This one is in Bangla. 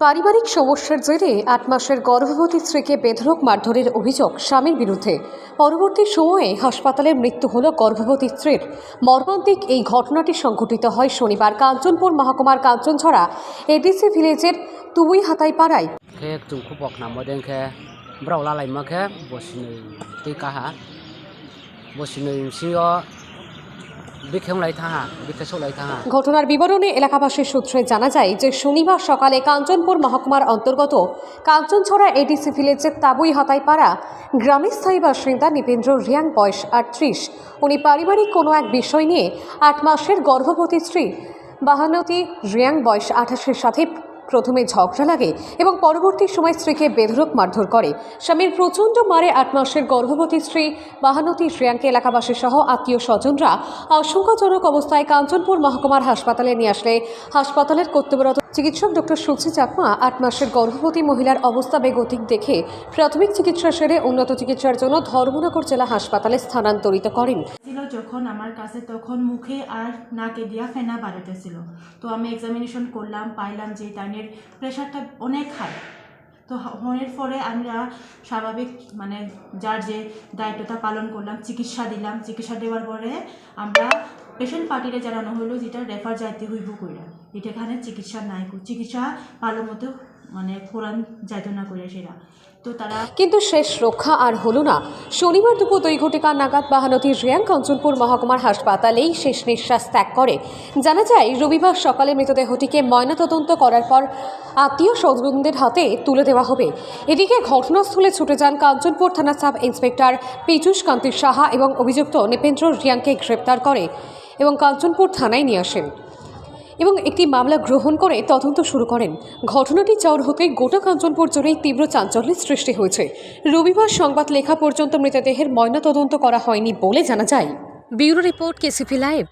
পারিবারিক সমস্যার জেরে আট মাসের গর্ভবতী স্ত্রীকে বেধরক মারধরের অভিযোগ স্বামীর বিরুদ্ধে। পরবর্তী সময়ে হাসপাতালে মৃত্যু হল গর্ভবতী স্ত্রীর। মর্মান্তিক এই ঘটনাটি সংঘটিত হয় শনিবার কাঞ্চনপুর মহকুমার কাঞ্চনছড়া এডিসি ভিলেজের তুই হাতাই পাড়ায় ঘটনার বিবরণে এলাকাবাসীর সূত্রে জানা যায় যে শনিবার সকালে কাঞ্চনপুর মহকুমার অন্তর্গত কাঞ্চনছড়া এডিসি ভিলেজের তাবুই হাতাইপাড়া গ্রামের স্থায়ী বাসিন্দা নিপেন্দ্র রিয়াং, বয়স আটত্রিশ। উনি পারিবারিক কোনো এক বিষয় নিয়ে আট মাসের গর্ভবতী স্ত্রী বাহানতি রিয়াং, বয়স আঠাশের সাথে প্রথমে ঝগড়া লাগে এবং পরবর্তী সময় স্ত্রীকে বেধরক মারধর করে। স্বামীর প্রচণ্ড মারে আট মাসের গর্ভবতী স্ত্রী বাহানতি শ্রেয়াঙ্কে এলাকাবাসী সহ আত্মীয় স্বজনরা। আশঙ্কাজনক অবস্থায় কাঞ্চনপুর মহকুমার হাসপাতালে নিয়ে আসলে। হাসপাতালের কর্তব্যরত চিকিৎসক ডক্টর সুচি চাকমা আট মাসের গর্ভবতী মহিলার অবস্থা বেগতিক দেখে প্রাথমিক চিকিৎসা সেরে উন্নত চিকিৎসার জন্য ধর্মনগর জেলা হাসপাতালে স্থানান্তরিত করেন। যখন আমার কাছে তখন মুখে আর নাকে দিয়া ফেনা বাড়িতেছিল তো আমি এক্সামিনেশন করলাম, পাইলাম যে তাইনের প্রেশারটা অনেক হাই তো হনের পরে আমরা স্বাভাবিক মানে যার যে দায়িত্বটা পালন করলাম, চিকিৎসা দিলাম। চিকিৎসা দেওয়ার পরে আমরা পেশেন্ট পার্টিরে জানানো হলো যেটা রেফার যাইতে হইব কইরা। এটা এখানে চিকিৎসা নাই চিকিৎসা ভালো মতো মানে ফোরান যাইতো না করে সেরা। তো তারা কিন্তু শেষ রক্ষা আর হলো না। শনিবার দুপুর দুই ঘটিকা নাগাদ বাহানতির রিয়াং কাঞ্চনপুর মহকুমার হাসপাতালেই শেষ নিঃশ্বাস ত্যাগ করে। জানা যায়, রবিবার সকালে মৃতদেহটিকে ময়নাতদন্ত করার পর আত্মীয় স্বজনদের হাতে তুলে দেওয়া হবে। এদিকে ঘটনাস্থলে ছুটে যান কাঞ্চনপুর থানা সাব ইন্সপেক্টর পীযুষ কান্তি সাহা এবং অভিযুক্ত নিপেন্দ্র রিয়াংকে গ্রেপ্তার করে। এবং কাঞ্চনপুর থানায় নিয়ে আসেন। এবং একটি মামলা গ্রহণ করে তদন্ত শুরু করেন। ঘটনাটি চাউর হতে গোটা কাঞ্চনপুর জুড়েই তীব্র চাঞ্চল্যের সৃষ্টি হয়েছে। রবিবার সংবাদ লেখা পর্যন্ত মৃতদেহের ময়নাতদন্ত করা হয়নি বলে জানা যায়। Bureau report KCP live.